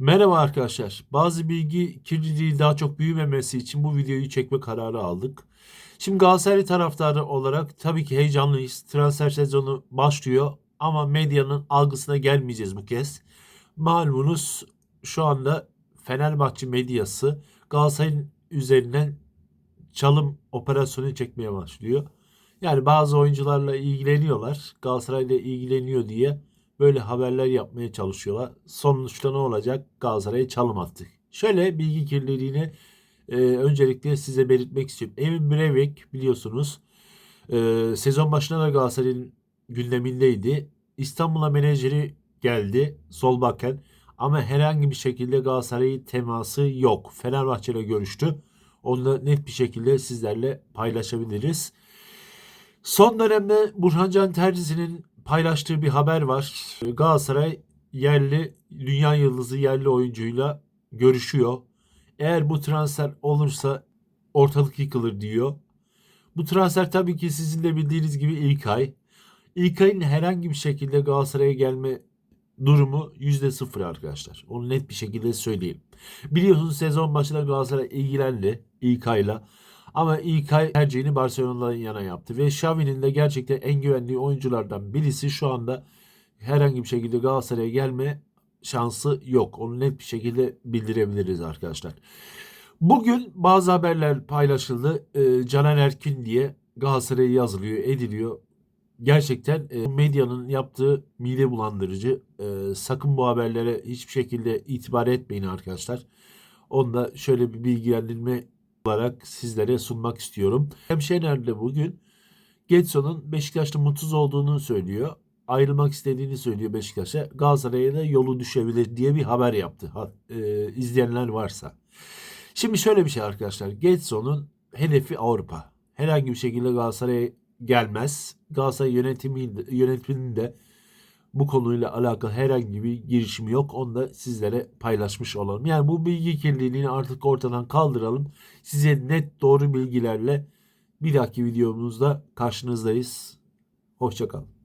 Merhaba arkadaşlar. Bazı bilgi kirliliği daha çok büyümemesi için bu videoyu çekme kararı aldık. Şimdi Galatasaray taraftarı olarak tabii ki heyecanlıyız. Transfer sezonu başlıyor ama medyanın algısına gelmeyeceğiz bu kez. Malumunuz şu anda Fenerbahçe medyası Galatasaray'ın üzerinden çalım operasyonu çekmeye başlıyor. Yani bazı oyuncularla ilgileniyorlar. Galatasaray'la ilgileniyor diye böyle haberler yapmaya çalışıyorlar. Sonuçta ne olacak? Galatasaray'a çalım attık. Şöyle bilgi kirliliğini e, öncelikle size belirtmek istiyorum. Emin Breivik biliyorsunuz e, sezon başına da Galatasaray'ın gündemindeydi. İstanbul'a menajeri geldi sol baken ama herhangi bir şekilde Galatasaray'ın teması yok. Fenerbahçe ile görüştü. Onu da net bir şekilde sizlerle paylaşabiliriz. Son dönemde Burhan Can Terzi'nin paylaştığı bir haber var. Galatasaray yerli dünya yıldızı yerli oyuncuyla görüşüyor. Eğer bu transfer olursa ortalık yıkılır diyor. Bu transfer tabii ki sizin de bildiğiniz gibi ilk ay. İlk ayın herhangi bir şekilde Galatasaray'a gelme durumu %0 arkadaşlar. Onu net bir şekilde söyleyeyim. Biliyorsunuz sezon başında Galatasaray ilgilendi ilk ayla. Ama ilk ay tercihini Barcelona'dan yana yaptı. Ve Xavi'nin de gerçekten en güvenli oyunculardan birisi şu anda herhangi bir şekilde Galatasaray'a gelme şansı yok. Onu net bir şekilde bildirebiliriz arkadaşlar. Bugün bazı haberler paylaşıldı. Ee, Caner Erkin diye Galatasaray'a yazılıyor, ediliyor. Gerçekten e, medyanın yaptığı mide bulandırıcı. E, sakın bu haberlere hiçbir şekilde itibar etmeyin arkadaşlar. Onu da şöyle bir bilgilendirme olarak sizlere sunmak istiyorum. Hemşehriler de bugün Getson'un Beşiktaş'ta mutsuz olduğunu söylüyor. Ayrılmak istediğini söylüyor Beşiktaş'a. Galatasaray'a da yolu düşebilir diye bir haber yaptı. Ha, e, izleyenler varsa. Şimdi şöyle bir şey arkadaşlar. Getson'un hedefi Avrupa. Herhangi bir şekilde Galatasaray'a gelmez. Galatasaray yönetimi, yönetiminin de bu konuyla alakalı herhangi bir girişim yok. Onu da sizlere paylaşmış olalım. Yani bu bilgi kirliliğini artık ortadan kaldıralım. Size net doğru bilgilerle bir dahaki videomuzda karşınızdayız. Hoşçakalın.